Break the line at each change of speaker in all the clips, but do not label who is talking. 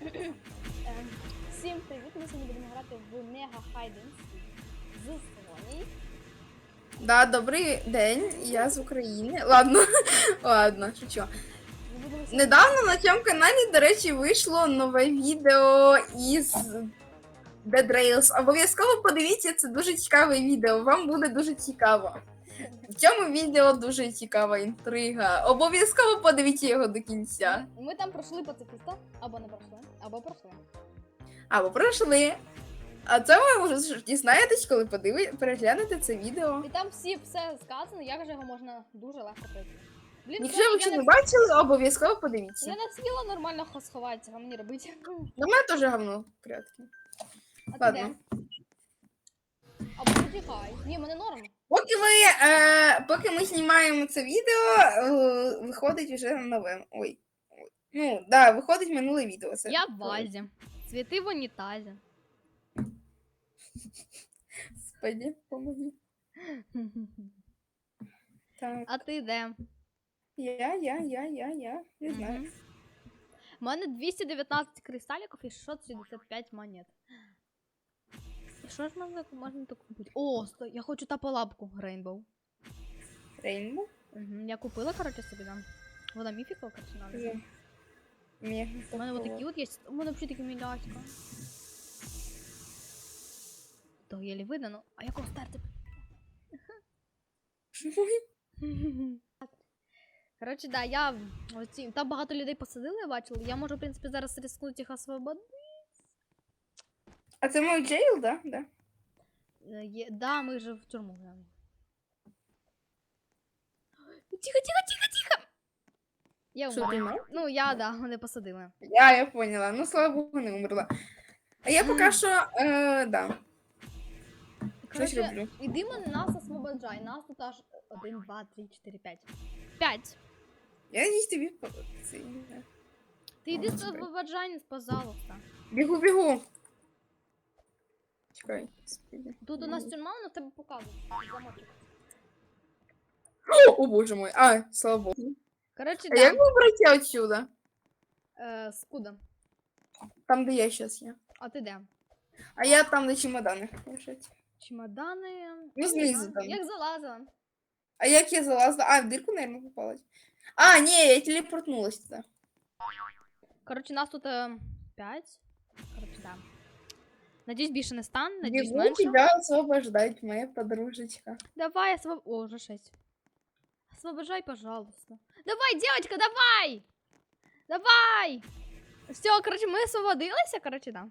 Ем, Всім привіт! Ми сьогодні будемо грати в Мега Хайден з Сонією.
Да, добрий день, я з України. Ладно, ладно, шучу. Недавно на цьому каналі, до речі, вийшло нове відео із Dead Rails. Обов'язково подивіться, це дуже цікаве відео. Вам буде дуже цікаво. В цьому відео дуже цікава інтрига. Обов'язково подивіться його до кінця.
Ми там пройшли пацифіста, або не пройшли, або пройшли.
Або пройшли. А це ви вже дізнаєтесь, коли подиви... переглянете це відео.
І там всі все сказано, як же його можна дуже легко пройти. Блін,
Якщо ви ще не
не,
бачили, обов'язково подивіться.
я не встигла нормально хо- сховатися, а мені робити.
На мене теж говно прятки.
А ти
Ладно.
де? Або потікай. Ні, мене норм.
Поки ви, е, поки ми знімаємо це відео, е, виходить вже нове. Ой. Ну, да, виходить минуле відео. Це
Я в вазі. Цвіти в унітазі.
Господи, помоги. Так.
А ти де?
Я, я, я, я, я. Не знаю.
Мгм. У мене 219 кристаліків і 675 монет. Що ж можна, можна так купити? О, стой, я хочу тапалапку Рейнбоу.
Рейнбо.
Угу. Я купила, короче, собі там. Вона міфіка, короче, надо.
Мега.
У мене вот такі от є. У мене взагалі такі міляська. То єлі видно, а якого стерти? Коротше, да, я оці, там багато людей посадили, я бачила. Я можу, в принципі, зараз рискнути їх освободити.
А це мой джейл, да? Да.
Е, Є, да, ми вже в тюрму граємо. Тихо, тихо, тихо, тихо! Я
Що ти мав?
Ну, я, да, вони посадили.
Я, я поняла. Ну, слава Богу, не умерла. А я поки що, е, да, щось
Коротше,
роблю.
іди мене нас освободжай. Нас тут аж 1, 2, 3, 4, 5. 5.
Я надіюсь тобі по- це, не знаю.
Ти йди
Господи.
освободжай, пожалуйста.
Бігу, бігу. Чекай. господи.
Тут у нас тюрма, але в тебе. Замочок.
О, о боже мой. А, слава богу.
Коротше,
А як
да.
вибрати отсюда?
Е, скуда.
Там, де я зараз є.
А ти де?
А я там, де чемодани лежать.
Чемодани.
Ну, знизу там.
Як залазила.
А як я залазила? А, в дирку, наверное, попалась. А, ні, я телепортнулась туди.
Коротше, нас тут 5. Коротше, да. Надіюсь, більше не стане, надіюсь,
Бегу
менше.
тебя освобождать, моя подружечка.
Давай, освоб... О, уже 6. Освобождай, пожалуйста. Давай, девочка, давай! Давай! Все, короче, мы освободилися, короче, да.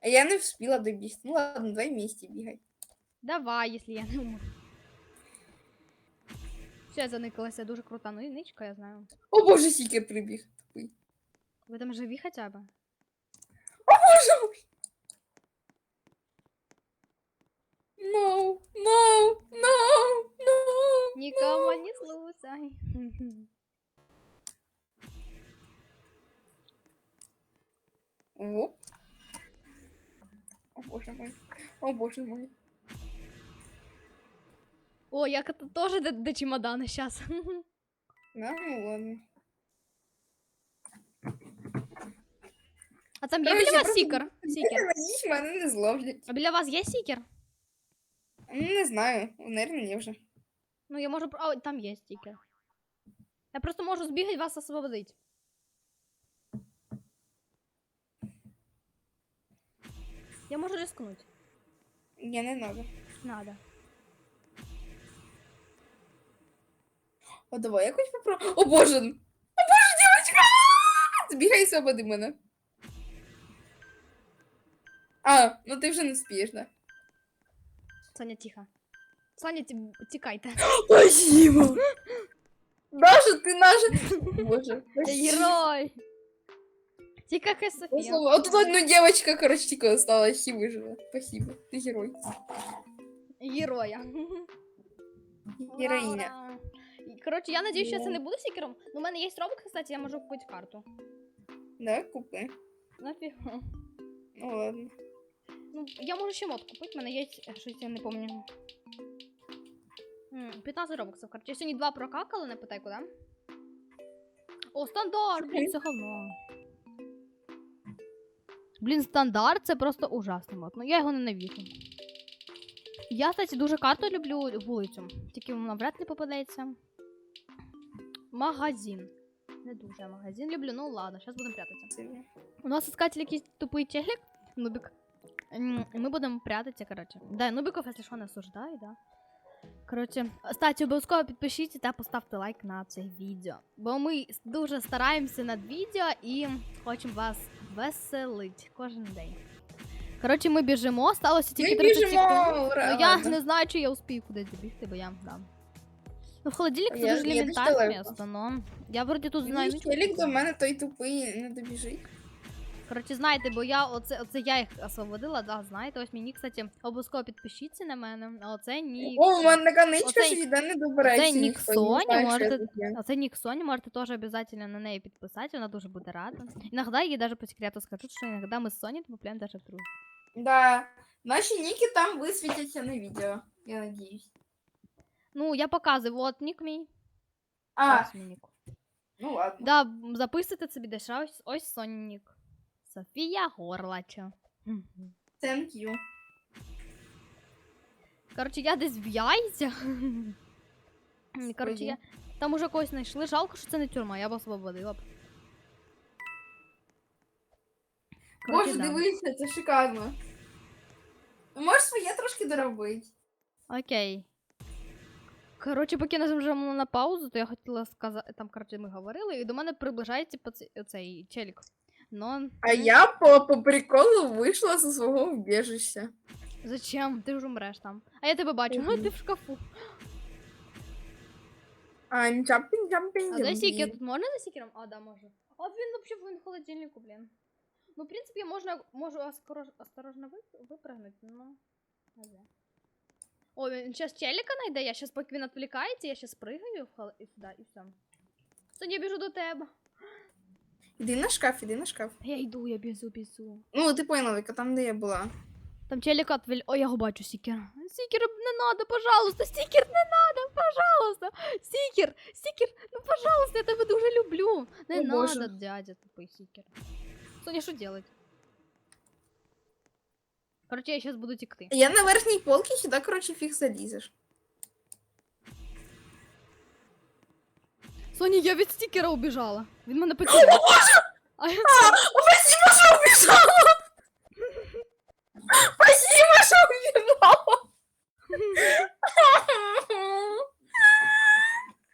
А я не вспіла добігти. Ну ладно, давай вместе бігай.
Давай, если я не умру. Все, я заникалася, дуже крута ну, ничка, я знаю.
О боже, сікер прибіг. Тупий.
Ви там живі хоча б?
No, no, no, no.
Нікому не слухай.
Оп. О боже мой. О боже мой.
О, як это тоже до, до чемодана сейчас.
Да, ну ладно.
А там є
Короче,
біля вас
просто-
сікер? Сікер.
Надіюсь, мене не зловлять.
А біля вас є сікер?
Не знаю. Наверное, не вже.
Ну, я можу. А, там є стікер. Я просто можу збігати вас освободити. Я можу рискнути.
Я не надо.
Надо.
О, давай якось попробуй. О боже! О боже, дівчинка! Збігай і освободи мене. А, ну ти вже не спієш, да?
Соня, тихо. Соня, ті... тікайте.
Спасибо! Даша, ти наша... Боже,
Я
спасибо.
герой. Тільки як
Ну,
Софія.
слава- А тут одна девочка, короче, тільки осталась і вижила. Спасибо, ти герой.
Героя.
Героїня.
Ура. І, Коротше, я надію, що я це не буду сікером. Ну, у мене є робот, кстати, я можу купити карту.
Да, купи.
Нафіга.
Ну ладно.
Ну, я можу ще мод купити, в мене є щось, я не пам'ятаю. 15 робоксів, короче. Я сьогодні два прокакали, не питай куди. О, стандарт! Блін, це говно. Блін, стандарт це просто ужасний мод. Ну я його ненавижу. Я, кстати, дуже карту люблю вулицю. Тільки вона вряд ли попадеться. Магазин. Не дуже магазин люблю, ну ладно, зараз будемо прятатися. У нас искатель якийсь тупий челік, нубик. М, і Ми будемо прятатися, коротше. Да, нубиков, якщо що, не осуждаю, да. Коротше, кстати, обов'язково підпишіться та поставте лайк на це відео. Бо ми дуже стараємося над відео і хочемо вас веселити кожен день. Коротше, ми біжимо, сталося тільки
Ми
30 секунд.
Ура!
Ну, я не знаю, чи я успію кудись добігти, бо я да. Ну, в холодильник це дуже елементарне місто, но я вроді тут знаю.
Мій до мене той тупий не добіжить.
Коротше, знаєте, бо я оце, оце я їх освободила, да, знаєте, ось мені, кстати, обов'язково підпишіться на мене, а оце ні.
О, у мене така ничка, що не добирається.
нік
знає, що
можете-. Оце Нік Соня, можете теж обов'язково на неї підписати, вона дуже буде рада. Іногда їй даже по секрету скажу, що іноді ми з Соней попляємо даже в дружбу.
Да. Наші ніки там висвітяться на відео, я надіюсь.
Ну, я показую, от нік мій.
А,
Ось мій нік.
ну ладно.
Да, записуйте собі десь ось, Сонь нік. Софія Горлача.
Thank you.
Коротше, я десь в яйцях. Коротше, я... Там уже когось знайшли. Жалко, що це не тюрма, я б освободила б. Коротше,
Боже,
да.
дивися, це шикарно. Можеш своє трошки доробити.
Окей. Коротше, поки нажмемо на паузу, то я хотіла сказати, там, коротше, ми говорили, і до мене приближається поц- цей челік. Но...
А я по, по приколу вийшла зі свого убіжища.
Зачем? Ти ж умреш там. А я тебе бачу, ну ти в шкафу.
I'm jumping, jumping,
А за сікер тут можна за сікером? А, да, можу. А він вообще в холодильнику, блін. Ну, в принципі, можна, можу осторожно вип- випрыгнути, но... О, він зараз челіка найде, я зараз, поки він відволікається, я зараз пригаю і сюди, і все. Тоді я біжу до тебе.
Іди на шкаф, іди на шкаф.
Я йду, я біжу, біжу.
Ну, ти поняла, Віка, там, де я була.
Там челік отвел... О, я його бачу, сікер. Сікер, не надо, пожалуйста, сікер, не надо, пожалуйста. Сікер, сікер, ну, пожалуйста, я тебе дуже люблю. Не
О,
надо,
Боже.
дядя тупий сікер. Соня, що делать? Короче, я сейчас буду текти.
Я на верхній полці, сюди, коротше, фіг залізеш.
Соня, я від стікера убіжала. Він мене покинув. А я...
Спасибо, що убіжала! Спасибо, що убіжала!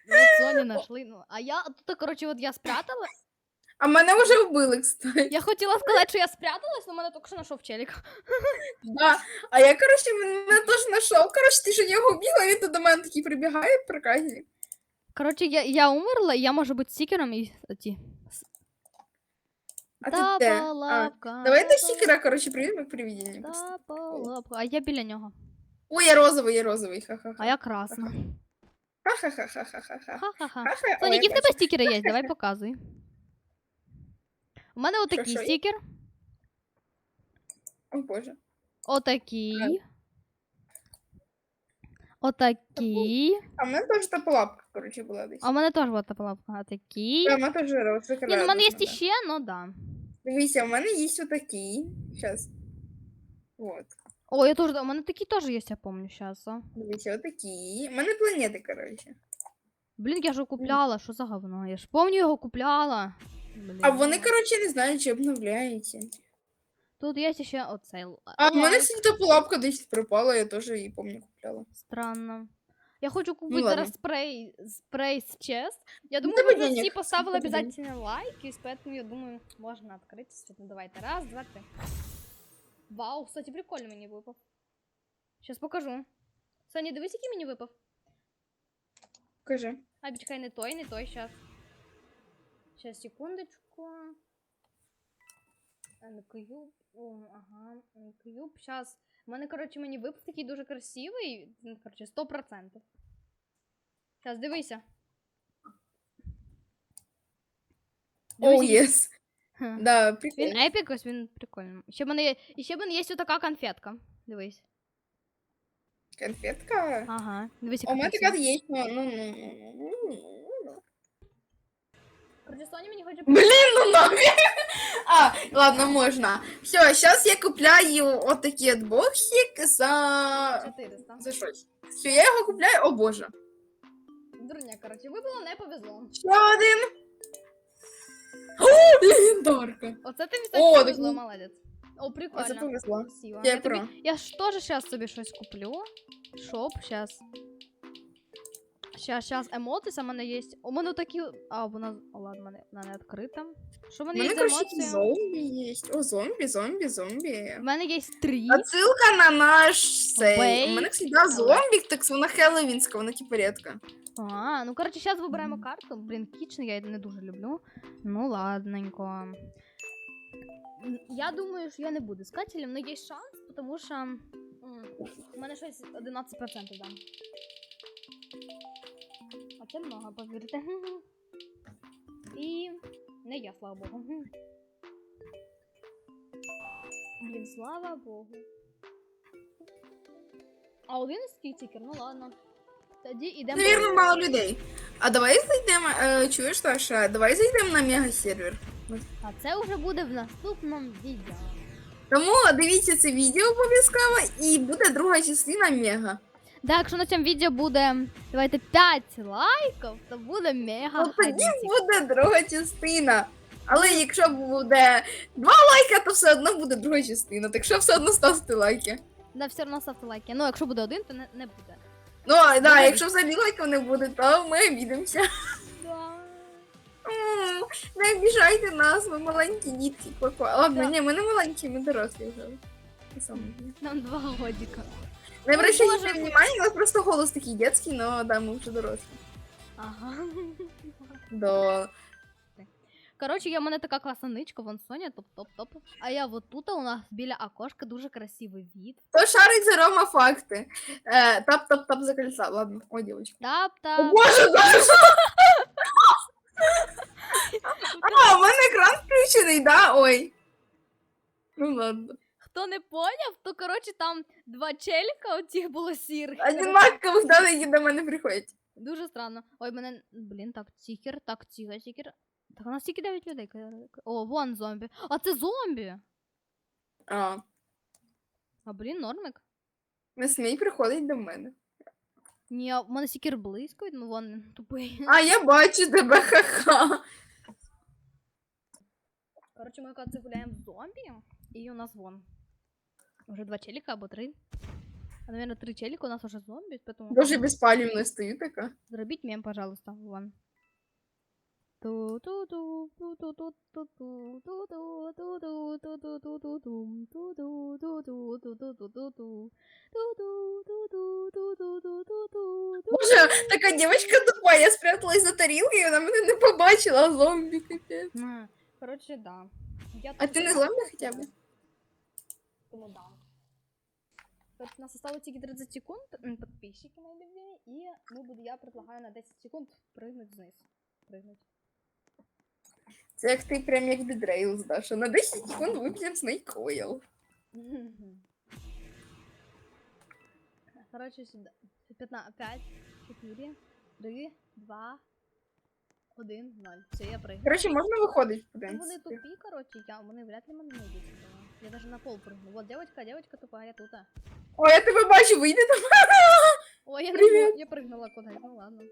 От Соню нашли. Ну, а я тут, короче, от я спрятала.
А мене вже вбили, кстати.
Я хотіла сказати, що я спряталась, но мене тільки що знайшов челік.
Да. А я, коротше, мене теж знайшов. Коротше, ти ж його бігла, він тут до мене такий прибігає, проказник.
Короче, я, я умерла, і я можу бути стікером і ті.
А ти де? А, давай до стікера, коротше, приїдемо як привідіння. просто.
Тапа лапка. А я біля нього.
Ой, я розовий, я розовий, ха-ха-ха.
А я красна.
Ха-ха-ха-ха-ха-ха.
Ха-ха-ха.
Ха-ха.
Соня, які в тебе
бачу.
стікери є? Давай показуй. У мене отакий
що є?
стікер,
О, Боже.
отакий. Отакий.
А в мене теж та лапка, коротше, була десь.
А в мене теж була та лапка. Отакий.
А в мене теж розовий.
Ні, ну в мене є ще, ну да.
Дивіться, у мене є отакий. Сейчас. Вот.
О, я теж, у мене такі теж є, я помню, зараз.
Дивіться, отакі. У мене планети, коротше.
Блін, я ж його купляла, що за говно? Я ж помню його купляла. Блін.
А вони, коротше, не знають, чи обновляються.
Тут є ще оцей. л-
А в мене
лайк.
світа лапка десь пропала, я теж її помню купляла.
Странно. Я хочу купити
ладно.
зараз спрей, спрей з чест. Я думаю,
тебе
вы уже
денег,
все поставили
сколько денег?
обязательно лайк, и поэтому я думаю, можно открыть. Ну давайте, раз, два, три. Вау, кстати, прикольно мені випав. Сейчас покажу. Саня, дивись, який мені випав.
Кажи.
А, почекай, не той, не той, сейчас. Сейчас, секундочку. Кьюб, о, ага, кьюб, сейчас. У мене, коротше, мені випав такий дуже красивий, ну, коротше, 100%. Сейчас, дивися. Дивись,
єс.
Ха.
Да,
Він
прикольно.
епік, ось він прикольний. Ще в мене є, і ще в мене є отака конфетка. Дивись.
Конфетка.
Ага. Дивись,
У мене така є, ну, ну, ну, ну, ну.
Мені хоче
Блін, ну нафіг. А, ладно, можна. Все, зараз я купляю отакий от боксик за.
400.
За щось. Все, я його купляю, о боже.
Дурня, короче, випало не повезло.
Ще один. О, легендарка.
Оце ти
О,
мені
так
повезло, молодець. О,
А це
прикольно.
повезло.
Красиво.
Я
Я, тобі, я ж теж зараз собі щось куплю. Шоп, зараз. Щас, щас, емоції у мене є. У мене такі. А, вона. О, ладно, вона, вона не відкрита. Що в
У
мене
мене,
є
короче,
емоції?
зомбі є. О, зомбі, зомбі, зомбі.
У мене є три.
Отсылка на наш цей. У мене всегда зомбі, так вона хеллоуінська, вона типу рідка.
А, ну коротше, зараз вибираємо карту. Блін, кічний я не дуже люблю. Ну, ладненько. М, Я думаю, що я не буду искателем, але є шанс, тому що м, у мене щось 11% дам. Це много, повірте. І не я, слава Богу. Блін, слава Богу. А один стікер, ну ладно. Тоді йдемо.
Навірно, мало людей. А давай зайдемо, е, чуєш, Таша, давай зайдемо на мега-сервер.
А це вже буде в наступному відео.
Тому дивіться це відео обов'язково і буде друга частина мега.
Да, якщо на цьому відео буде давайте 5 лайків, то буде мега.
Ну тоді буде друга частина. Але якщо буде два лайка, то все одно буде друга частина. Так що все одно ставте лайки.
Да, все одно ставте лайки. Ну, якщо буде один, то не, не буде.
Ну, а, да, якщо взагалі лайків не буде, то ми обідемося.
Да.
М, Не обіжайте нас, ми маленькі дітки. Ко-ко. Ладно,
Да.
ні, ми не маленькі, ми дорослі вже.
Нам два годика.
Не обращайте
Боже.
внимания, у нас просто голос такий детский, но да, мы уже дорослі.
Ага.
Да.
Коротше, є в мене така класна ничка, вон Соня, топ-топ-топ. А я вот тут у нас біля окошка дуже красивий від.
То шарить за Рома факти. Е, тап-тап-тап за кольца. Ладно, ой. О
Тап-тап.
боже, Даша! А, у мене екран включений, да? Ой. Ну ладно.
Хто не поняв, то коротше там два челіка, оцих було сірих.
Одинакових да, які до мене приходять.
Дуже странно. Ой, мене. Блін, так, тікер, так, тихо, тікер. Так у нас тільки 9 людей. О, вон зомбі. А це зомбі!
А,
А блін, нормик.
не смій приходить до мене.
Ні, а в мене стікер близько, ну вон тупий.
А, я бачу тебе, ха-ха.
Коротше, ми коли гуляємо в зомбі, і у нас вон. Уже два челіка або три. А, наверное, три челіка, у нас уже зомбі, поэтому...
Дуже безпалівно стою така.
Зробіть мем, пожалуйста, вон. Ту-ту-ту, ту-ту-ту-ту-ту, ту-ту-ту-ту-ту, ту-ту-ту-ту, ту-ту-ту-ту-ту-ту-ту-ту, ту-ту-ту-ту-ту-ту-ту-ту.
Боже, така дівчинка тупа, я спряталась за тарілки, і вона мене не побачила, а зомбі, капець.
М, Коротше, да. Я
А
тут-
ти не зомбі хоча б?
Тому да. Тобто у нас осталось тільки 30 секунд, м, подписчики мои любимые, и мы буду, я предлагаю на 10 секунд прыгнуть вниз. Прыгнуть.
Це як ти прям як Dead Rails, Даша. На 10 секунд вип'ємо Snake Oil.
Короче, сюда. 15, 5, 4, 3, 2, 1, 0. Все, я прыгну.
Коротше, можна виходити, в
Ну, Вони
принципі.
тупі, короче, я, вони вряд ли мене знайдуть. Я даже на пол прыгну. Вот девочка, девочка тупая, я тут.
О, я тебе бачу, вийди там.
Ой, я, не
Привет.
змог- я прыгнула куда-то, ну ладно.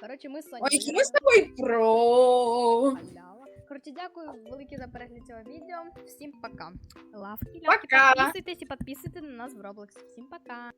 Короче, ми з Соней
Ой, які ми
виграли.
з тобою про.
Халява. Коротше, дякую велике за перегляд цього відео. Всім пока. Лавки, лавки,
Пока.
підписуйтесь і підписуйтесь на нас в Roblox. Всім пока.